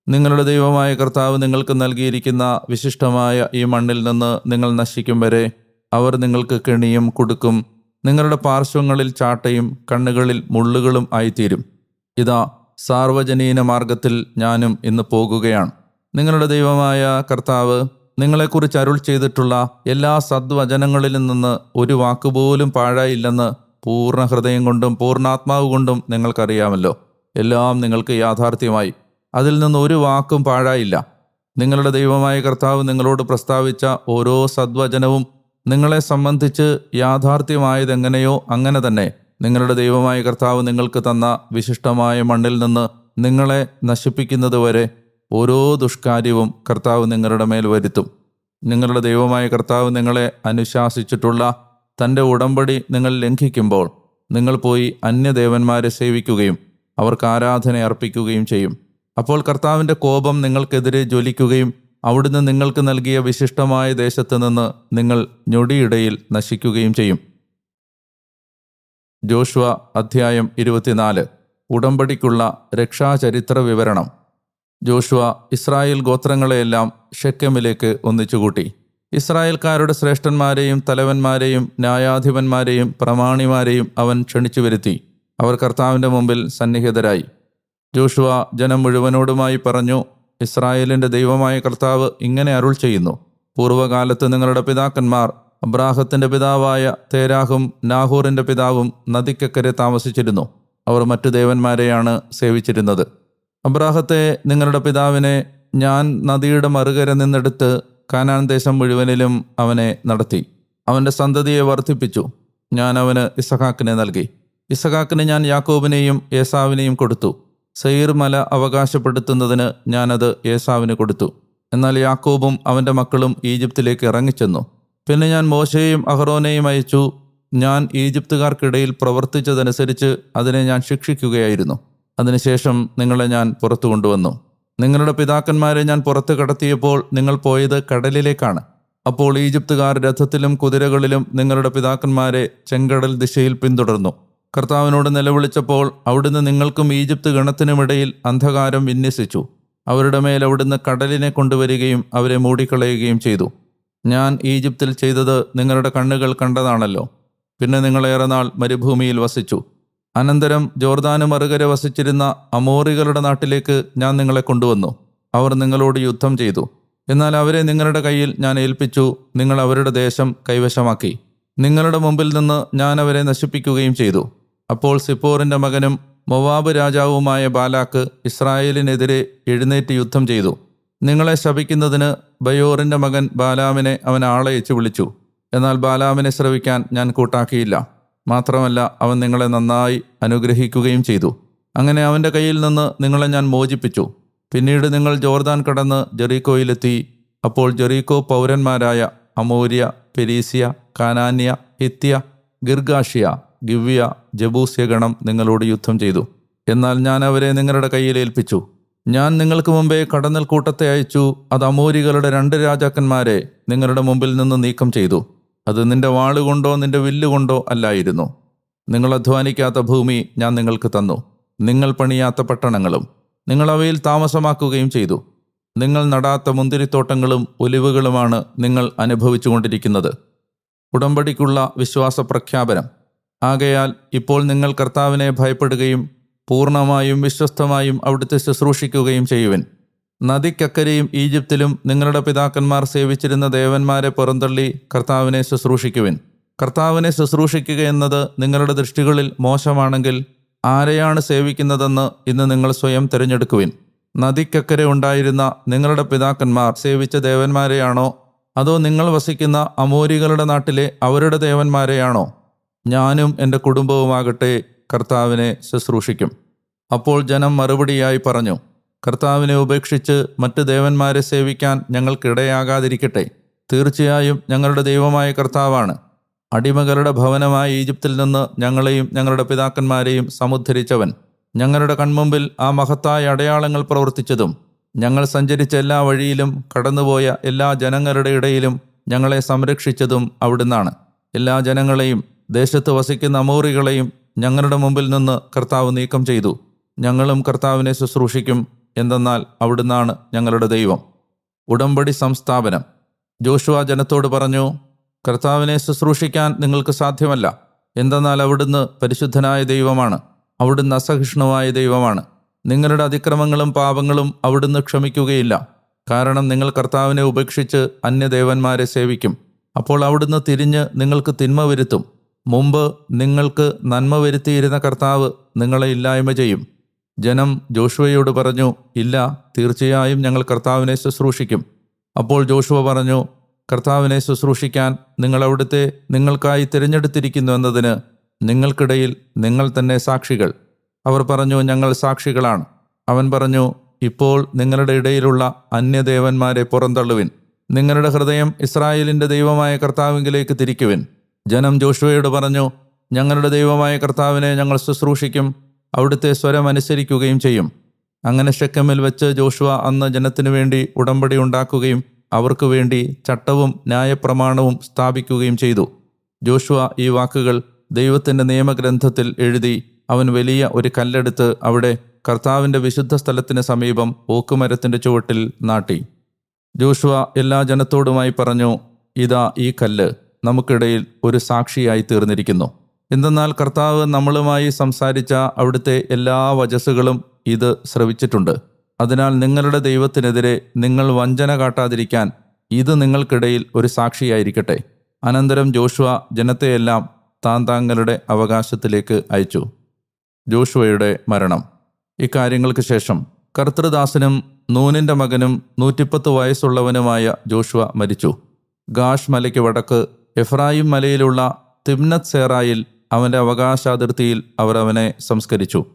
നിങ്ങളുടെ ദൈവമായ കർത്താവ് നിങ്ങൾക്ക് നൽകിയിരിക്കുന്ന വിശിഷ്ടമായ ഈ മണ്ണിൽ നിന്ന് നിങ്ങൾ നശിക്കും വരെ അവർ നിങ്ങൾക്ക് കെണിയും കൊടുക്കും നിങ്ങളുടെ പാർശ്വങ്ങളിൽ ചാട്ടയും കണ്ണുകളിൽ മുള്ളുകളും ആയിത്തീരും. ഇതാ സാർവജനീന മാർഗത്തിൽ ഞാനും ഇന്ന് പോകുകയാണ്. നിങ്ങളുടെ ദൈവമായ കർത്താവ് നിങ്ങളെക്കുറിച്ച് അരുൾ ചെയ്തിട്ടുള്ള എല്ലാ സദ്വചനങ്ങളിൽ നിന്ന് ഒരു വാക്കുപോലും പാഴായില്ലെന്ന് പൂർണ ഹൃദയം കൊണ്ടും പൂർണാത്മാവ് കൊണ്ടും നിങ്ങൾക്കറിയാമല്ലോ. എല്ലാം നിങ്ങൾക്ക് യാഥാർത്ഥ്യമായി. അതിൽ നിന്ന് ഒരു വാക്കും പാഴായില്ല. നിങ്ങളുടെ ദൈവമായ കർത്താവ് നിങ്ങളോട് പ്രസ്താവിച്ച ഓരോ സദ്വചനവും നിങ്ങളെ സംബന്ധിച്ച് യാഥാർത്ഥ്യമായതെങ്ങനെയോ അങ്ങനെ തന്നെ നിങ്ങളുടെ ദൈവമായ കർത്താവ് നിങ്ങൾക്ക് തന്ന വിശിഷ്ടമായ മണ്ണിൽ നിന്ന് നിങ്ങളെ നശിപ്പിക്കുന്നതുവരെ ഓരോ ദുഷ്കാര്യവും കർത്താവ് നിങ്ങളുടെ മേൽ വരുത്തും. നിങ്ങളുടെ ദൈവമായ കർത്താവ് നിങ്ങളെ അനുശാസിച്ചിട്ടുള്ള തന്റെ ഉടമ്പടി നിങ്ങൾ ലംഘിക്കുമ്പോൾ നിങ്ങൾ പോയി അന്യദേവന്മാരെ സേവിക്കുകയും അവർക്ക് ആരാധന അർപ്പിക്കുകയും ചെയ്യും. അപ്പോൾ കർത്താവിന്റെ കോപം നിങ്ങൾക്കെതിരെ ജ്വലിക്കുകയും അവിടുന്ന് നിങ്ങൾക്ക് നൽകിയ വിശിഷ്ടമായ ദേശത്ത് നിന്ന് നിങ്ങൾ ഞൊടിയിടയിൽ നശിക്കുകയും ചെയ്യും. ജോഷുവ അധ്യായം ഇരുപത്തിനാല്. ഉടമ്പടിക്കുള്ള രക്ഷാചരിത്ര വിവരണം. Joshua Israel ഗോത്രങ്ങളെയെല്ലാം ഷെക്കമിലേക്ക് ഒന്നിച്ചുകൂട്ടി. ഇസ്രായേൽക്കാരുടെ ശ്രേഷ്ഠന്മാരെയും തലവന്മാരെയും ന്യായാധിപന്മാരെയും പ്രമാണിമാരെയും അവൻ ക്ഷണിച്ചു വരുത്തി. അവർ കർത്താവിന്റെ മുമ്പിൽ സന്നിഹിതരായി. ജോഷുവ ജനം മുഴുവനോടുമായി പറഞ്ഞു ഇസ്രായേലിന്റെ ദൈവമായ കർത്താവ് ഇങ്ങനെ അരുൾ ചെയ്യുന്നു. പൂർവകാലത്ത് നിങ്ങളുടെ പിതാക്കന്മാർ അബ്രാഹത്തിന്റെ പിതാവായ തേരാഹും നാഹൂറിന്റെ പിതാവും നദിക്കക്കരെ താമസിച്ചിരുന്നു. അവർ മറ്റു ദേവന്മാരെയാണ് സേവിച്ചിരുന്നത്. അബ്രാഹത്തെ നിങ്ങളുടെ പിതാവിനെ ഞാൻ നദിയുടെ മറുകര നിന്നെടുത്ത് കാനാൻ ദേശം മുഴുവനിലും അവനെ നടത്തി. അവന്റെ സന്തതിയെ വർദ്ധിപ്പിച്ചു. ഞാൻ അവന് ഇസഹാക്കിനെ നൽകി. ഇസഹാക്കിന് ഞാൻ യാക്കോബിനെയും ഏസാവിനെയും കൊടുത്തു. സെയീർ മല അവകാശപ്പെടുത്തുന്നതിന് ഞാനത് ഏസാവിന് കൊടുത്തു. എന്നാൽ യാക്കോബും അവന്റെ മക്കളും ഈജിപ്തിലേക്ക് ഇറങ്ങിച്ചെന്നു. പിന്നെ ഞാൻ മോശയെയും അഹ്റോനെയും അയച്ചു. ഞാൻ ഈജിപ്തുകാർക്കിടയിൽ പ്രവർത്തിച്ചതനുസരിച്ച് അതിനെ ഞാൻ ശിക്ഷിക്കുകയായിരുന്നു. അതിനുശേഷം നിങ്ങളെ ഞാൻ പുറത്തു കൊണ്ടുവന്നു. നിങ്ങളുടെ പിതാക്കന്മാരെ ഞാൻ പുറത്തു കടത്തിയപ്പോൾ നിങ്ങൾ പോയത് കടലിലേക്കാണ്. അപ്പോൾ ഈജിപ്തുകാർ രഥത്തിലും കുതിരകളിലും നിങ്ങളുടെ പിതാക്കന്മാരെ ചെങ്കടൽ ദിശയിൽ പിന്തുടർന്നു. കർത്താവിനോട് നിലവിളിച്ചപ്പോൾ അവിടുന്ന് നിങ്ങൾക്കും ഈജിപ്ത് ഗണത്തിനുമിടയിൽ അന്ധകാരം വിന്യസിച്ചു. അവരുടെ മേൽ അവിടുന്ന് കടലിനെ കൊണ്ടുവരികയും അവരെ മൂടിക്കളയുകയും ചെയ്തു. ഞാൻ ഈജിപ്തിൽ ചെയ്തത് നിങ്ങളുടെ കണ്ണുകൾ കണ്ടതാണല്ലോ. പിന്നെ നിങ്ങളേറെ നാൾ മരുഭൂമിയിൽ വസിച്ചു. അനന്തരം ജോർദാന് മറുകര വസിച്ചിരുന്ന അമോറികളുടെ നാട്ടിലേക്ക് ഞാൻ നിങ്ങളെ കൊണ്ടുവന്നു. അവർ നിങ്ങളോട് യുദ്ധം ചെയ്തു. എന്നാൽ അവരെ നിങ്ങളുടെ കയ്യിൽ ഞാൻ ഏൽപ്പിച്ചു. നിങ്ങൾ അവരുടെ ദേശം കൈവശമാക്കി. നിങ്ങളുടെ മുമ്പിൽ നിന്ന് ഞാൻ അവരെ നശിപ്പിക്കുകയും ചെയ്തു. അപ്പോൾ സിപ്പോറിന്റെ മകനും മൊവാബ് രാജാവുമായ ബാലാക്ക് ഇസ്രായേലിനെതിരെ എഴുന്നേറ്റ് യുദ്ധം ചെയ്തു. നിങ്ങളെ ശപിക്കുന്നതിന് ബയോറിന്റെ മകൻ ബാലാമിനെ അവൻ ആളയച്ച് വിളിച്ചു. എന്നാൽ ബാലാമിനെ ശ്രവിക്കാൻ ഞാൻ കൂട്ടാക്കിയില്ല. മാത്രമല്ല അവൻ നിങ്ങളെ നന്നായി അനുഗ്രഹിക്കുകയും ചെയ്തു. അങ്ങനെ അവന്റെ കയ്യിൽ നിന്ന് നിങ്ങളെ ഞാൻ മോചിപ്പിച്ചു. പിന്നീട് നിങ്ങൾ ജോർദാൻ കടന്ന് ജെറീക്കോയിലെത്തി. അപ്പോൾ ജെറീക്കോ പൗരന്മാരായ അമോര്യ പെരീസിയ കാനാന്യ ഹിത്യ ഗിർഗാഷിയ ഗിവ്യ ജബൂസ്യഗണം നിങ്ങളോട് യുദ്ധം ചെയ്തു. എന്നാൽ ഞാൻ അവരെ നിങ്ങളുടെ കയ്യിൽ ഏൽപ്പിച്ചു. ഞാൻ നിങ്ങൾക്ക് മുമ്പേ കടന്നൽ കൂട്ടത്തെ അയച്ചു. അത് അമോരികളുടെ രണ്ട് രാജാക്കന്മാരെ നിങ്ങളുടെ മുമ്പിൽ നിന്ന് നീക്കം ചെയ്തു. അത് നിന്റെ വാളുകൊണ്ടോ നിന്റെ വില്ലുകൊണ്ടോ അല്ലായിരുന്നു. നിങ്ങൾ അധ്വാനിക്കാത്ത ഭൂമി ഞാൻ നിങ്ങൾക്ക് തന്നു. നിങ്ങൾ പണിയാത്ത പട്ടണങ്ങളും നിങ്ങൾ അവയിൽ താമസമാക്കുകയും ചെയ്തു. നിങ്ങൾ നടാത്ത മുന്തിരിത്തോട്ടങ്ങളും ഒലിവുകളുമാണ് നിങ്ങൾ അനുഭവിച്ചുകൊണ്ടിരിക്കുന്നത്. ഉടമ്പടിക്കുള്ള വിശ്വാസ പ്രഖ്യാപനം ആകയാൽ ഇപ്പോൾ നിങ്ങൾ കർത്താവിനെ ഭയപ്പെടുകയും പൂർണമായും വിശ്വസ്തമായും അവിടുത്തെ ശുശ്രൂഷിക്കുകയും ചെയ്യുവിൻ. നദിക്കക്കരെയും ഈജിപ്തിലും നിങ്ങളുടെ പിതാക്കന്മാർ സേവിച്ചിരുന്ന ദേവന്മാരെ പുറന്തള്ളി കർത്താവിനെ ശുശ്രൂഷിക്കുവിൻ. കർത്താവിനെ ശുശ്രൂഷിക്കുക എന്നത് നിങ്ങളുടെ ദൃഷ്ടികളിൽ മോശമാണെങ്കിൽ ആരെയാണ് സേവിക്കുന്നതെന്ന് ഇന്ന് നിങ്ങൾ സ്വയം തിരഞ്ഞെടുക്കുവിൻ. നദിക്കക്കരെ ഉണ്ടായിരുന്ന നിങ്ങളുടെ പിതാക്കന്മാർ സേവിച്ച ദേവന്മാരെയാണോ? അതോ നിങ്ങൾ വസിക്കുന്ന അമോരികളുടെ നാട്ടിലെ അവരുടെ ദേവന്മാരെയാണോ? ഞാനും എന്റെ കുടുംബവുമാകട്ടെ കർത്താവിനെ ശുശ്രൂഷിക്കും. അപ്പോൾ ജനം മറുപടിയായി പറഞ്ഞു കർത്താവിനെ ഉപേക്ഷിച്ച് മറ്റ് ദേവന്മാരെ സേവിക്കാൻ ഞങ്ങൾക്കിടയാകാതിരിക്കട്ടെ. തീർച്ചയായും ഞങ്ങളുടെ ദൈവമായ കർത്താവാണ്. അടിമകളുടെ ഭവനമായ ഈജിപ്തിൽ നിന്ന് ഞങ്ങളെയും ഞങ്ങളുടെ പിതാക്കന്മാരെയും സമുദ്ധരിച്ചവൻ. ഞങ്ങളുടെ കൺമുമ്പിൽ ആ മഹത്തായ അടയാളങ്ങൾ പ്രവർത്തിച്ചതും ഞങ്ങൾ സഞ്ചരിച്ച എല്ലാ വഴിയിലും കടന്നുപോയ എല്ലാ ജനങ്ങളുടെ ഇടയിലും ഞങ്ങളെ സംരക്ഷിച്ചതും അവിടുന്നാണ്. എല്ലാ ജനങ്ങളെയും ദേശത്ത് വസിക്കുന്ന അമൂറികളെയും ഞങ്ങളുടെ മുമ്പിൽ നിന്ന് കർത്താവ് നീക്കം ചെയ്തു. ഞങ്ങളും കർത്താവിനെ ശുശ്രൂഷിക്കും. എന്തെന്നാൽ അവിടുന്നാണ് ഞങ്ങളുടെ ദൈവം. ഉടമ്പടി സംസ്ഥാപനം. ജോഷുവ ജനത്തോട് പറഞ്ഞു കർത്താവിനെ ശുശ്രൂഷിക്കാൻ നിങ്ങൾക്ക് സാധ്യമല്ല. എന്തെന്നാൽ അവിടുന്ന് പരിശുദ്ധനായ ദൈവമാണ്. അവിടുന്ന് അസഹിഷ്ണുവായ ദൈവമാണ്. നിങ്ങളുടെ അതിക്രമങ്ങളും പാപങ്ങളും അവിടുന്ന് ക്ഷമിക്കുകയില്ല. കാരണം നിങ്ങൾ കർത്താവിനെ ഉപേക്ഷിച്ച് അന്യദേവന്മാരെ സേവിക്കും. അപ്പോൾ അവിടുന്ന് തിരിഞ്ഞ് നിങ്ങൾക്ക് തിന്മ വരുത്തും. മുമ്പ് നിങ്ങൾക്ക് നന്മ വരുത്തിയിരുന്ന കർത്താവ് നിങ്ങളെ ഇല്ലായ്മ ചെയ്യും. ജനം ജോഷുവയോട് പറഞ്ഞു ഇല്ല തീർച്ചയായും ഞങ്ങൾ കർത്താവിനെ ശുശ്രൂഷിക്കും. അപ്പോൾ ജോഷുവ പറഞ്ഞു കർത്താവിനെ ശുശ്രൂഷിക്കാൻ നിങ്ങൾ അവിടുത്തെ നിങ്ങൾക്കായി തിരഞ്ഞെടുത്തിരിക്കുന്നു എന്നതിന് നിങ്ങൾക്കിടയിൽ നിങ്ങൾ തന്നെ സാക്ഷികൾ. അവർ പറഞ്ഞു ഞങ്ങൾ സാക്ഷികളാണ്. അവൻ പറഞ്ഞു ഇപ്പോൾ നിങ്ങളുടെ ഇടയിലുള്ള അന്യദേവന്മാരെ പുറന്തള്ളുവിൻ. നിങ്ങളുടെ ഹൃദയം ഇസ്രായേലിന്റെ ദൈവമായ കർത്താവിങ്കിലേക്ക് തിരിക്കുവിൻ. ജനം ജോഷുവയോട് പറഞ്ഞു ഞങ്ങളുടെ ദൈവമായ കർത്താവിനെ ഞങ്ങൾ ശുശ്രൂഷിക്കും. അവിടുത്തെ സ്വരം അനുസരിക്കുകയും ചെയ്യും. അങ്ങനെ ഷെക്കമിൽ വെച്ച് ജോഷുവ അന്ന് ജനത്തിനു വേണ്ടി ഉടമ്പടി ഉണ്ടാക്കുകയും അവർക്കു വേണ്ടി ചട്ടവും ന്യായപ്രമാണവും സ്ഥാപിക്കുകയും ചെയ്തു. ജോഷുവ ഈ വാക്കുകൾ ദൈവത്തിന്റെ നിയമഗ്രന്ഥത്തിൽ എഴുതി അവൻ വലിയ ഒരു കല്ലെടുത്ത് അവിടെ കർത്താവിന്റെ വിശുദ്ധ സ്ഥലത്തിന് സമീപം ഓക്കുമരത്തിന്റെ ചുവട്ടിൽ നാട്ടി. ജോഷുവ എല്ലാ ജനത്തോടുമായി പറഞ്ഞു ഇതാ ഈ കല്ല്. നമുക്കിടയിൽ ഒരു സാക്ഷിയായി തീർന്നിരിക്കുന്നു. എന്തെന്നാൽ കർത്താവ് നമ്മളുമായി സംസാരിച്ച അവിടുത്തെ എല്ലാ വചസ്സുകളും ഇത് ശ്രവിച്ചിട്ടുണ്ട്. അതിനാൽ നിങ്ങളുടെ ദൈവത്തിനെതിരെ നിങ്ങൾ വഞ്ചന കാട്ടാതിരിക്കാൻ ഇത് നിങ്ങൾക്കിടയിൽ ഒരു സാക്ഷിയായിരിക്കട്ടെ. അനന്തരം ജോഷുവ ജനത്തെയെല്ലാം താൻ താങ്കളുടെ അവകാശത്തിലേക്ക് അയച്ചു. ജോഷുവയുടെ മരണം. ഇക്കാര്യങ്ങൾക്ക് ശേഷം കർത്തൃദാസനും നൂനിന്റെ മകനും നൂറ്റിപ്പത്ത് വയസ്സുള്ളവനുമായ ജോഷുവ മരിച്ചു. ഗാഷ് മലയ്ക്ക് വടക്ക് എഫ്രായിം മലയിലുള്ള തിബ്നത് സേറായിൽ അവന്റെ അവകാശാതിർത്തിയിൽ അവർ അവനെ സംസ്കരിച്ചു.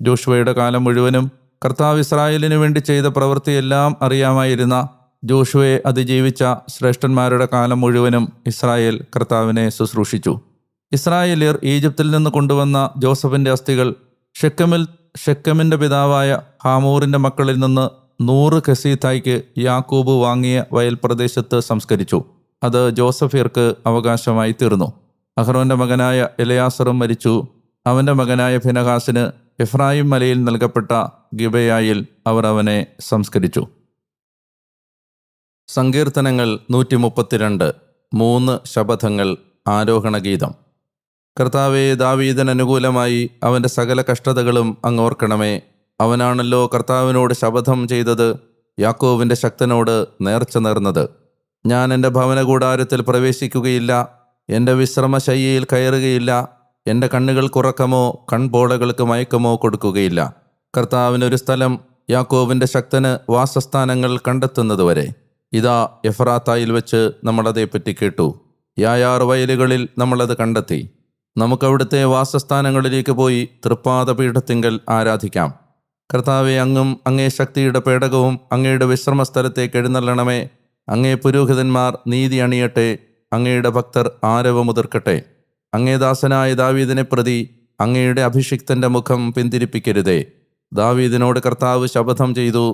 ജോഷുവയുടെ കാലം മുഴുവനും കർത്താവ് ഇസ്രായേലിന് വേണ്ടി ചെയ്ത പ്രവൃത്തിയെല്ലാം അറിയാമായിരുന്ന ജോഷുവയെ അതിജീവിച്ച ശ്രേഷ്ഠന്മാരുടെ കാലം മുഴുവനും ഇസ്രായേൽ കർത്താവിനെ ശുശ്രൂഷിച്ചു. ഇസ്രായേലിയർ ഈജിപ്തിൽ നിന്ന് കൊണ്ടുവന്ന ജോസഫിന്റെ അസ്ഥികൾ ഷെക്കമിൽ ഷെക്കമിന്റെ പിതാവായ ഹാമൂറിന്റെ മക്കളിൽ നിന്ന് നൂറ് കസീത്തായ്ക്ക് യാക്കൂബ് വാങ്ങിയ വയൽ പ്രദേശത്ത് സംസ്കരിച്ചു. അത് ജോസഫിയർക്ക് അവകാശമായി തീർന്നു. അഹ്റോന്റെ മകനായ എലയാസറും മരിച്ചു. അവന്റെ മകനായ ഫിനഹാസിന് എഫ്രായിം മലയിൽ നൽകപ്പെട്ട ഗിബയായിൽ അവർ അവനെ സംസ്കരിച്ചു. സങ്കീർത്തനങ്ങൾ നൂറ്റി മുപ്പത്തിരണ്ട് മൂന്ന് ശപഥങ്ങൾ ആരോഹണഗീതം. കർത്താവെ ദാവീദൻ അനുകൂലമായി അവന്റെ സകല കഷ്ടതകളും അങ്ങോർക്കണമേ അവനാണല്ലോ കർത്താവിനോട് ശപഥം ചെയ്തത് യാക്കോവിന്റെ ശക്തനോട് നേർച്ച നേർന്നത്. ഞാൻ എന്റെ ഭവനകൂടാരത്തിൽ പ്രവേശിക്കുകയില്ല എന്റെ വിശ്രമശയ്യയിൽ കയറുകയില്ല. എന്റെ കണ്ണുകൾക്കുറക്കമോ കൺപോളകൾക്ക് മയക്കമോ കൊടുക്കുകയില്ല. കർത്താവിനൊരു സ്ഥലം യാക്കോവിന്റെ ശക്തന് വാസസ്ഥാനങ്ങൾ കണ്ടെത്തുന്നതുവരെ. ഇതാ എഫറാത്തായിൽ വെച്ച് നമ്മളതേപ്പറ്റി കേട്ടു. യായാർ വയലുകളിൽ നമ്മളത് കണ്ടെത്തി. നമുക്കവിടുത്തെ വാസസ്ഥാനങ്ങളിലേക്ക് പോയി തൃപ്പാദപീഠത്തിങ്കൽ ആരാധിക്കാം. കർത്താവെ അങ്ങും അങ്ങേ ശക്തിയുടെ പേടകവും അങ്ങയുടെ വിശ്രമസ്ഥലത്തേക്ക് എഴുന്നള്ളണമേ. അങ്ങേ പുരോഹിതന്മാർ നീതി അണിയട്ടെ. അങ്ങയുടെ ഭക്തർ ആരവ മുതിർക്കട്ടെ. അങ്ങേദാസനായ ദാവീദിനെ പ്രതി അങ്ങയുടെ അഭിഷിക്തന്റെ മുഖം പിന്തിരിപ്പിക്കരുതേ. ദാവീദിനോട് കർത്താവ് ശപഥം ചെയ്തു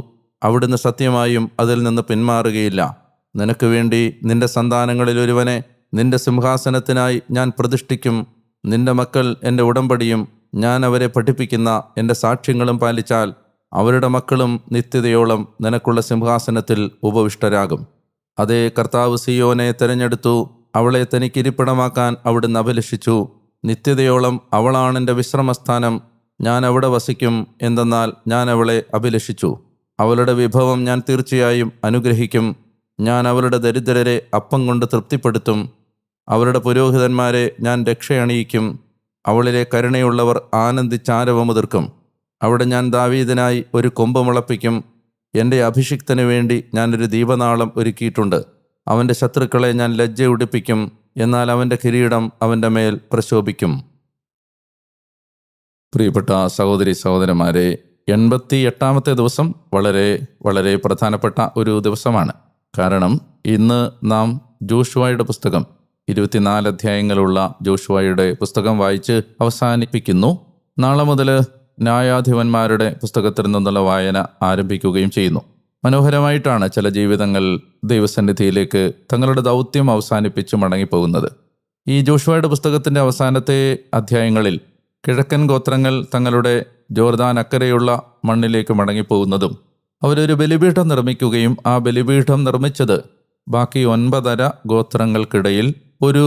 അവിടുന്ന് സത്യമായും അതിൽ നിന്ന് പിന്മാറുകയില്ല. നിനക്ക് വേണ്ടി നിന്റെ സന്താനങ്ങളിൽ ഒരുവനെ നിന്റെ സിംഹാസനത്തിനായി ഞാൻ പ്രതിഷ്ഠിക്കും. നിന്റെ മക്കൾ എന്റെ ഉടമ്പടിയും ഞാൻ അവരെ പഠിപ്പിക്കുന്ന എന്റെ സാക്ഷ്യങ്ങളും പാലിച്ചാൽ അവരുടെ മക്കളും നിത്യതയോളം നിനക്കുള്ള സിംഹാസനത്തിൽ ഉപവിഷ്ടരാകും. അതേ കർത്താവ് സിയോനെ തെരഞ്ഞെടുത്തു. അവളെ തനിക്ക് ഇരിപ്പിടമാക്കാൻ അവിടുന്ന് അഭിലഷിച്ചു നിത്യതയോളം അവളാണ് എന്റെ വിശ്രമസ്ഥാനം. ഞാൻ അവിടെ വസിക്കും. എന്തെന്നാൽ ഞാൻ അവളെ അഭിലഷിച്ചു. അവളുടെ വിഭവം ഞാൻ തീർച്ചയായും അനുഗ്രഹിക്കും. ഞാൻ അവളുടെ ദരിദ്രരെ അപ്പം കൊണ്ട് തൃപ്തിപ്പെടുത്തും. അവരുടെ പുരോഹിതന്മാരെ ഞാൻ രക്ഷയണിയിക്കും. അവളിലെ കരുണയുള്ളവർ ആനന്ദിച്ചാരവമുതിർക്കും അവിടെ ഞാൻ ദാവീദിനായി ഒരു കൊമ്പ് മുളപ്പിക്കും. എന്റെ അഭിഷിക്തന് വേണ്ടി ഞാനൊരു ദീപനാളം ഒരുക്കിയിട്ടുണ്ട്. അവന്റെ ശത്രുക്കളെ ഞാൻ ലജ്ജ ഉടിപ്പിക്കും എന്നാൽ അവന്റെ കിരീടം അവന്റെ മേൽ പ്രശോഭിക്കും. പ്രിയപ്പെട്ട സഹോദരി സഹോദരന്മാരെ എൺപത്തി എട്ടാമത്തെ ദിവസം വളരെ വളരെ പ്രധാനപ്പെട്ട ഒരു ദിവസമാണ്. കാരണം ഇന്ന് നാം ജോഷുവായുടെ പുസ്തകം ഇരുപത്തിനാല് അധ്യായങ്ങളുള്ള ജോഷുവായുടെ പുസ്തകം വായിച്ച് അവസാനിപ്പിക്കുന്നു. നാളെ മുതൽ ന്യായാധിപന്മാരുടെ പുസ്തകത്തിൽ നിന്നുള്ള വായന ആരംഭിക്കുകയും ചെയ്യുന്നു. മനോഹരമായിട്ടാണ് ചില ജീവിതങ്ങൾ ദൈവസന്നിധിയിലേക്ക് തങ്ങളുടെ ദൗത്യം അവസാനിപ്പിച്ച് മടങ്ങിപ്പോകുന്നത്. ഈ ജോഷുവയുടെ പുസ്തകത്തിന്റെ അവസാനത്തെ അധ്യായങ്ങളിൽ കിഴക്കൻ ഗോത്രങ്ങൾ തങ്ങളുടെ ജോർദാൻ അക്കരെയുള്ള മണ്ണിലേക്ക് മടങ്ങിപ്പോകുന്നതും അവരൊരു ബലിപീഠം നിർമ്മിക്കുകയും ആ ബലിപീഠം നിർമ്മിച്ചത് ബാക്കി ഒൻപതര ഗോത്രങ്ങൾക്കിടയിൽ ഒരു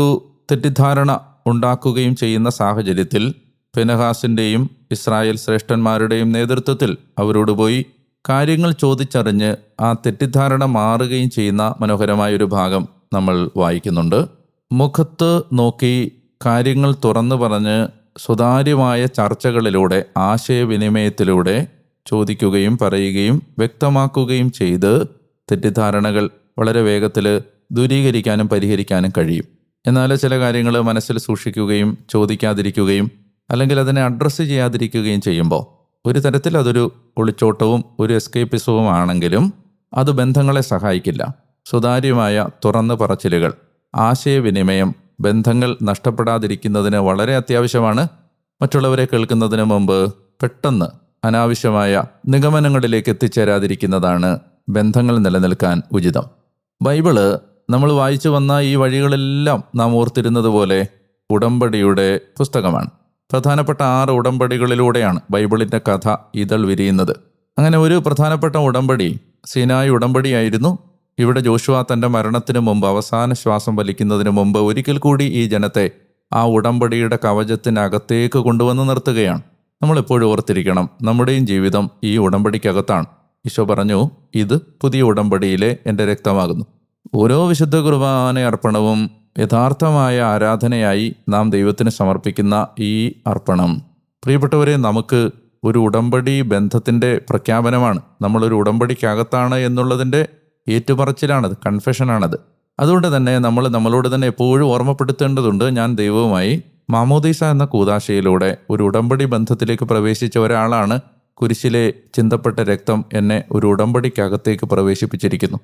തെറ്റിദ്ധാരണ ഉണ്ടാക്കുകയും ചെയ്യുന്ന സാഹചര്യത്തിൽ ഫെനഹാസിന്റെയും ഇസ്രായേൽ ശ്രേഷ്ഠന്മാരുടെയും നേതൃത്വത്തിൽ അവരോട് പോയി കാര്യങ്ങൾ ചോദിച്ചറിഞ്ഞ് ആ തെറ്റിദ്ധാരണ മാറുകയും ചെയ്യുന്ന മനോഹരമായ ഒരു ഭാഗം നമ്മൾ വായിക്കുന്നുണ്ട്. മുഖത്ത് നോക്കി കാര്യങ്ങൾ തുറന്നു പറഞ്ഞ് സുതാര്യമായ ചർച്ചകളിലൂടെ ആശയവിനിമയത്തിലൂടെ ചോദിക്കുകയും പറയുകയും വ്യക്തമാക്കുകയും ചെയ്ത് തെറ്റിദ്ധാരണകൾ വളരെ വേഗത്തിൽ ദൂരീകരിക്കാനും പരിഹരിക്കാനും കഴിയും. എന്നാൽ ചില കാര്യങ്ങൾ മനസ്സിൽ സൂക്ഷിക്കുകയും ചോദിക്കാതിരിക്കുകയും അല്ലെങ്കിൽ അതിനെ അഡ്രസ്സ് ചെയ്യാതിരിക്കുകയും ചെയ്യുമ്പോൾ ഒരു തരത്തിൽ അതൊരു ഒളിച്ചോട്ടവും ഒരു എസ്കേപ്പിസവും ആണെങ്കിലും അത് ബന്ധങ്ങളെ സഹായിക്കില്ല. സുതാര്യമായ തുറന്നു പറച്ചിലുകൾ ആശയവിനിമയം ബന്ധങ്ങൾ നഷ്ടപ്പെടാതിരിക്കുന്നതിന് വളരെ അത്യാവശ്യമാണ്. മറ്റുള്ളവരെ കേൾക്കുന്നതിന് മുമ്പ് പെട്ടെന്ന് അനാവശ്യമായ നിഗമനങ്ങളിലേക്ക് എത്തിച്ചേരാതിരിക്കുന്നതാണ് ബന്ധങ്ങൾ നിലനിൽക്കാൻ ഉചിതം. ബൈബിൾ നമ്മൾ വായിച്ചു വന്ന ഈ വഴികളെല്ലാം നാം ഓർത്തിരുന്നത് പോലെ ഉടമ്പടിയുടെ പുസ്തകമാണ്. പ്രധാനപ്പെട്ട ആറ് ഉടമ്പടികളിലൂടെയാണ് ബൈബിളിന്റെ കഥ ഇതൾ വിരിയുന്നത്. അങ്ങനെ ഒരു പ്രധാനപ്പെട്ട ഉടമ്പടി സീനായി ഉടമ്പടിയായിരുന്നു. ഇവിടെ ജോഷുവ തന്റെ മരണത്തിന് മുമ്പ് അവസാന ശ്വാസം വലിക്കുന്നതിന് മുമ്പ് ഒരിക്കൽ കൂടി ഈ ജനത്തെ ആ ഉടമ്പടിയുടെ കവചത്തിനകത്തേക്ക് കൊണ്ടുവന്ന് നിർത്തുകയാണ്. നമ്മളെപ്പോഴും ഓർത്തിരിക്കണം നമ്മുടെയും ജീവിതം ഈ ഉടമ്പടിക്കകത്താണ്. ഈശോ പറഞ്ഞു ഇത് പുതിയ ഉടമ്പടിയിലെ എന്റെ രക്തമാകുന്നു. ഓരോ വിശുദ്ധ കുർബാന അർപ്പണവും യഥാർത്ഥമായ ആരാധനയായി നാം ദൈവത്തിന് സമർപ്പിക്കുന്ന ഈ അർപ്പണം. പ്രിയപ്പെട്ടവരെ നമുക്ക് ഒരു ഉടമ്പടി ബന്ധത്തിന്റെ പ്രഖ്യാപനമാണ്. നമ്മളൊരു ഉടമ്പടിക്കകത്താണ് എന്നുള്ളതിന്റെ ഏറ്റുപറച്ചിലാണത് കൺഫെഷനാണത്. അതുകൊണ്ട് തന്നെ നമ്മൾ നമ്മളോട് തന്നെ എപ്പോഴും ഓർമ്മപ്പെടുത്തേണ്ടതുണ്ട് ഞാൻ ദൈവവുമായി മാമോദീസ എന്ന കൂതാശയിലൂടെ ഒരു ഉടമ്പടി ബന്ധത്തിലേക്ക് പ്രവേശിച്ച ഒരാളാണ് കുരിശിലെ ചിന്തപ്പെട്ട രക്തം എന്നെ ഒരു ഉടമ്പടിക്കകത്തേക്ക് പ്രവേശിപ്പിച്ചിരിക്കുന്നു.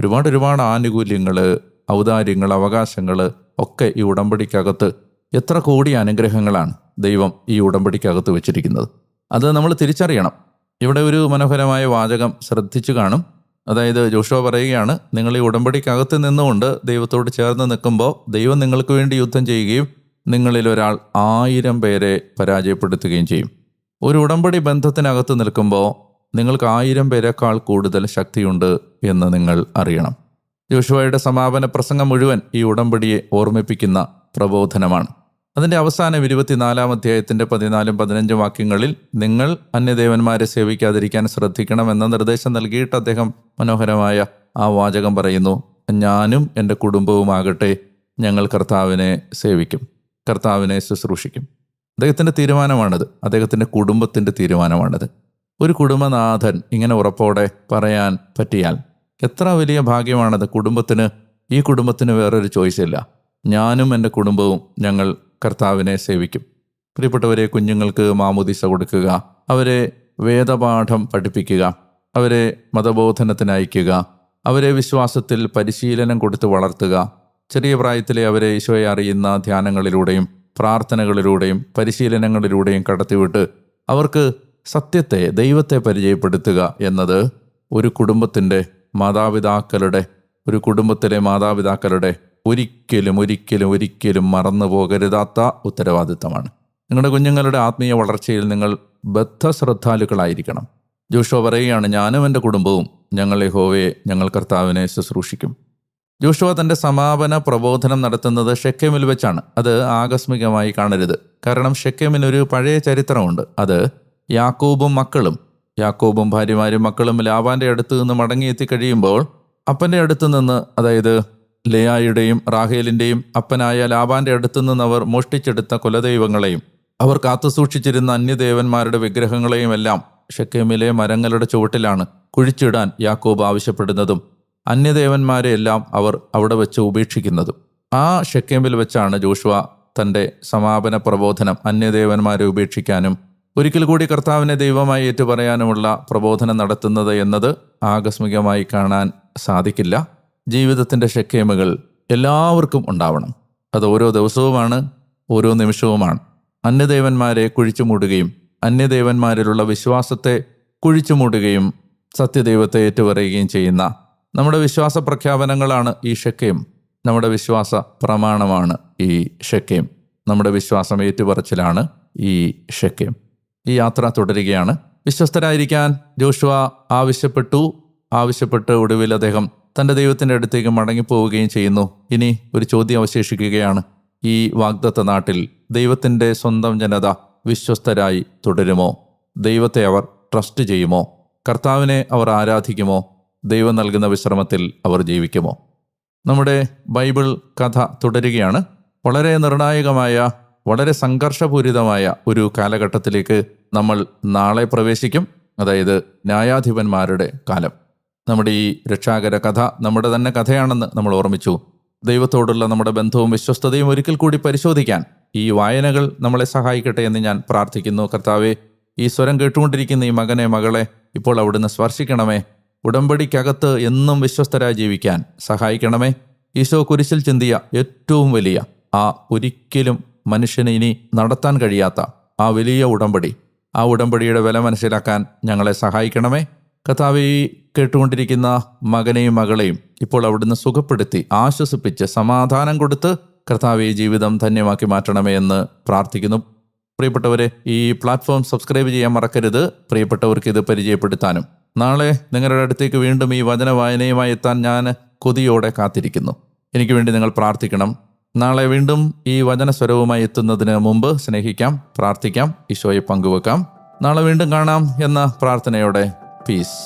ഒരുപാട് ഒരുപാട് ആനുകൂല്യങ്ങൾ ഔദാര്യങ്ങൾ അവകാശങ്ങൾ ഒക്കെ ഈ ഉടമ്പടിക്കകത്ത് എത്ര കോടി അനുഗ്രഹങ്ങളാണ് ദൈവം ഈ ഉടമ്പടിക്കകത്ത് വെച്ചിരിക്കുന്നത്. അത് നമ്മൾ തിരിച്ചറിയണം. ഇവിടെ ഒരു മനോഹരമായ വാചകം ശ്രദ്ധിച്ചു കാണും. അതായത് ജോഷോ പറയുകയാണ് നിങ്ങൾ ഈ ഉടമ്പടിക്കകത്ത് നിന്നുകൊണ്ട് ദൈവത്തോട് ചേർന്ന് നിൽക്കുമ്പോൾ ദൈവം നിങ്ങൾക്ക് വേണ്ടി യുദ്ധം ചെയ്യുകയും നിങ്ങളിൽ ഒരാൾ ആയിരം പേരെ പരാജയപ്പെടുത്തുകയും ചെയ്യും. ഒരു ഉടമ്പടി ബന്ധത്തിനകത്ത് നിൽക്കുമ്പോൾ നിങ്ങൾക്ക് ആയിരം പേരെക്കാൾ കൂടുതൽ ശക്തിയുണ്ട് എന്ന് നിങ്ങൾ അറിയണം. യോശുവയുടെ സമാപന പ്രസംഗം മുഴുവൻ ഈ ഉടമ്പടിയെ ഓർമ്മിപ്പിക്കുന്ന പ്രബോധനമാണ്. അതിന്റെ അവസാനം ഇരുപത്തിനാലാം അധ്യായത്തിന്റെ പതിനാലും പതിനഞ്ചും വാക്യങ്ങളിൽ നിങ്ങൾ അന്യദേവന്മാരെ സേവിക്കാതിരിക്കാൻ ശ്രദ്ധിക്കണം എന്ന നിർദ്ദേശം നൽകിയിട്ട് അദ്ദേഹം മനോഹരമായ ആ വാചകം പറയുന്നു. ഞാനും എന്റെ കുടുംബവുമാകട്ടെ ഞങ്ങൾ കർത്താവിനെ സേവിക്കും കർത്താവിനെ ശുശ്രൂഷിക്കും. അദ്ദേഹത്തിന്റെ തീരുമാനമാണത്. അദ്ദേഹത്തിന്റെ കുടുംബത്തിന്റെ തീരുമാനമാണത്. ഒരു കുടുംബനാഥൻ ഇങ്ങനെ ഉറപ്പോടെ പറയാൻ പറ്റിയാൽ എത്ര വലിയ ഭാഗ്യമാണത് കുടുംബത്തിന്? ഈ കുടുംബത്തിന് വേറൊരു ചോയ്സ് ഇല്ല. ഞാനും എന്റെ കുടുംബവും ഞങ്ങൾ കർത്താവിനെ സേവിക്കും. പ്രിയപ്പെട്ടവരെ കുഞ്ഞുങ്ങൾക്ക് മാമുദിസ കൊടുക്കുക. അവരെ വേദപാഠം പഠിപ്പിക്കുക. അവരെ മതബോധനത്തിന് അയക്കുക. അവരെ വിശ്വാസത്തിൽ പരിശീലനം കൊടുത്ത് വളർത്തുക. ചെറിയ പ്രായത്തിലെ അവരെ ഈശോയെ അറിയുന്ന ധ്യാനങ്ങളിലൂടെയും പ്രാർത്ഥനകളിലൂടെയും പരിശീലനങ്ങളിലൂടെയും കടത്തിവിട്ട് അവർക്ക് സത്യത്തെ ദൈവത്തെ പരിചയപ്പെടുത്തുക എന്നത് ഒരു കുടുംബത്തിന്റെ മാതാപിതാക്കളുടെ ഒരു കുടുംബത്തിലെ മാതാപിതാക്കളുടെ ഒരിക്കലും ഒരിക്കലും ഒരിക്കലും മറന്നു പോകരുതാത്ത ഉത്തരവാദിത്തമാണ് നിങ്ങളുടെ കുഞ്ഞുങ്ങളുടെ ആത്മീയ വളർച്ചയിൽ നിങ്ങൾ ബദ്ധശ്രദ്ധാലുക്കളായിരിക്കണം. ജോഷോ പറയുകയാണ് ഞാനും എന്റെ കുടുംബവും ഞങ്ങൾ യഹോവയെ ഞങ്ങൾ കർത്താവിനെ ശുശ്രൂഷിക്കും. ജോഷുവ തന്റെ സമാപന പ്രബോധനം നടത്തുന്നത് ഷെക്കേമിൽ വെച്ചാണ്. അത് ആകസ്മികമായി കാണരുത്. കാരണം ഷെക്കേമിനൊരു പഴയ ചരിത്രമുണ്ട്. അത് യാക്കൂബും മക്കളും യാക്കോബും ഭാര്യമാരും മക്കളും ലാവാന്റെ അടുത്ത് നിന്ന് മടങ്ങിയെത്തി കഴിയുമ്പോൾ അപ്പന്റെ അടുത്ത് നിന്ന് അതായത് ലയായുടെയും റാഹേലിന്റെയും അപ്പനായ ലാവാന്റെ അടുത്തു നിന്ന് അവർ മോഷ്ടിച്ചെടുത്ത കുലദൈവങ്ങളെയും അവർ കാത്തുസൂക്ഷിച്ചിരുന്ന അന്യദേവന്മാരുടെ വിഗ്രഹങ്ങളെയും എല്ലാം ഷെക്കേമിലെ മരങ്ങളുടെ ചുവട്ടിലാണ് കുഴിച്ചിടാൻ യാക്കോബ് ആവശ്യപ്പെടുന്നതും അന്യദേവന്മാരെ എല്ലാം അവർ അവിടെ വെച്ച് ഉപേക്ഷിക്കുന്നതും. ആ ഷെക്കേമിൽ വെച്ചാണ് ജോഷുവ തന്റെ സമാപന പ്രബോധനം അന്യദേവന്മാരെ ഉപേക്ഷിക്കാനും ഒരിക്കൽ കൂടി കർത്താവിനെ ദൈവമായി ഏറ്റുപറയാനുമുള്ള പ്രബോധനം നടത്തുന്നത് എന്നത് ആകസ്മികമായി കാണാൻ സാധിക്കില്ല. ജീവിതത്തിന്റെ ഷെക്കേമുകൾ എല്ലാവർക്കും ഉണ്ടാവണം. അത് ഓരോ ദിവസവുമാണ് ഓരോ നിമിഷവുമാണ്. അന്യദേവന്മാരെ കുഴിച്ചു മൂടുകയും അന്യദേവന്മാരിലുള്ള വിശ്വാസത്തെ കുഴിച്ചു മൂടുകയും സത്യദൈവത്തെ ഏറ്റുപറയുകയും ചെയ്യുന്ന നമ്മുടെ വിശ്വാസ പ്രഖ്യാപനങ്ങളാണ് ഈ ഷെക്കേം. നമ്മുടെ വിശ്വാസ പ്രമാണമാണ് ഈ ഷെക്കേം. നമ്മുടെ വിശ്വാസം ഏറ്റുപറച്ചിലാണ് ഈ ഷെക്കേം. ഈ യാത്ര തുടരുകയാണ്. വിശ്വസ്തരായിരിക്കാൻ ജോഷുവ ആവശ്യപ്പെട്ടു. ആവശ്യപ്പെട്ട് ഒടുവിൽ അദ്ദേഹം തന്റെ ദൈവത്തിന്റെ അടുത്തേക്ക് മടങ്ങിപ്പോവുകയും ചെയ്യുന്നു. ഇനി ഒരു ചോദ്യം അവശേഷിക്കുകയാണ്. ഈ വാഗ്ദത്ത നാട്ടിൽ ദൈവത്തിന്റെ സ്വന്തം ജനത വിശ്വസ്തരായി തുടരുമോ? ദൈവത്തെ അവർ ട്രസ്റ്റ് ചെയ്യുമോ? കർത്താവിനെ അവർ ആരാധിക്കുമോ? ദൈവം നൽകുന്ന വിശ്രമത്തിൽ അവർ ജീവിക്കുമോ? നമ്മുടെ ബൈബിൾ കഥ തുടരുകയാണ്. വളരെ നിർണായകമായ വളരെ സംഘർഷപൂരിതമായ ഒരു കാലഘട്ടത്തിലേക്ക് നമ്മൾ നാളെ പ്രവേശിക്കും. അതായത് ന്യായാധിപന്മാരുടെ കാലം. നമ്മുടെ ഈ രക്ഷാകര കഥ നമ്മുടെ തന്നെ കഥയാണെന്ന് നമ്മൾ ഓർമ്മിച്ചു. ദൈവത്തോടുള്ള നമ്മുടെ ബന്ധവും വിശ്വസ്തതയും ഒരിക്കൽ കൂടി പരിശോധിക്കാൻ ഈ വായനകൾ നമ്മളെ സഹായിക്കട്ടെ എന്ന് ഞാൻ പ്രാർത്ഥിക്കുന്നു. കർത്താവെ ഈ സ്വരം കേട്ടുകൊണ്ടിരിക്കുന്ന ഈ മകനെ മകളെ ഇപ്പോൾ അവിടുന്ന് സ്പർശിക്കണമേ. ഉടമ്പടിക്കകത്ത് എന്നും വിശ്വസ്തരായി ജീവിക്കാൻ സഹായിക്കണമേ. ഈശോ കുരിശിൽ ചിന്തിയ ഏറ്റവും വലിയ ആ ഒരിക്കലും മനുഷ്യന് ഇനി നടത്താൻ കഴിയാത്ത ആ വലിയ ഉടമ്പടി. ആ ഉടമ്പടിയുടെ വില മനസ്സിലാക്കാൻ ഞങ്ങളെ സഹായിക്കണമേ. കഥാവി കേട്ടുകൊണ്ടിരിക്കുന്ന മകനെയും മകളെയും ഇപ്പോൾ അവിടുന്ന് സുഖപ്പെടുത്തി ആശ്വസിപ്പിച്ച് സമാധാനം കൊടുത്ത് കർത്താവ് ജീവിതം ധന്യമാക്കി മാറ്റണമേ എന്ന് പ്രാർത്ഥിക്കുന്നു. പ്രിയപ്പെട്ടവരെ ഈ പ്ലാറ്റ്ഫോം സബ്സ്ക്രൈബ് ചെയ്യാൻ മറക്കരുത്. പ്രിയപ്പെട്ടവർക്ക് ഇത് പരിചയപ്പെടുത്താനും നാളെ നിങ്ങളുടെ അടുത്തേക്ക് വീണ്ടും ഈ വചന വായനയുമായി എത്താൻ ഞാൻ കൊതിയോടെ കാത്തിരിക്കുന്നു. എനിക്ക് വേണ്ടി നിങ്ങൾ പ്രാർത്ഥിക്കണം. നാളെ വീണ്ടും ഈ വചനസ്വരവുമായി എത്തുന്നതിന് മുമ്പ് സ്നേഹിക്കാം പ്രാർത്ഥിക്കാം ഈശോയെ പങ്കുവെക്കാം. നാളെ വീണ്ടും കാണാം എന്ന പ്രാർത്ഥനയോടെ. പീസ്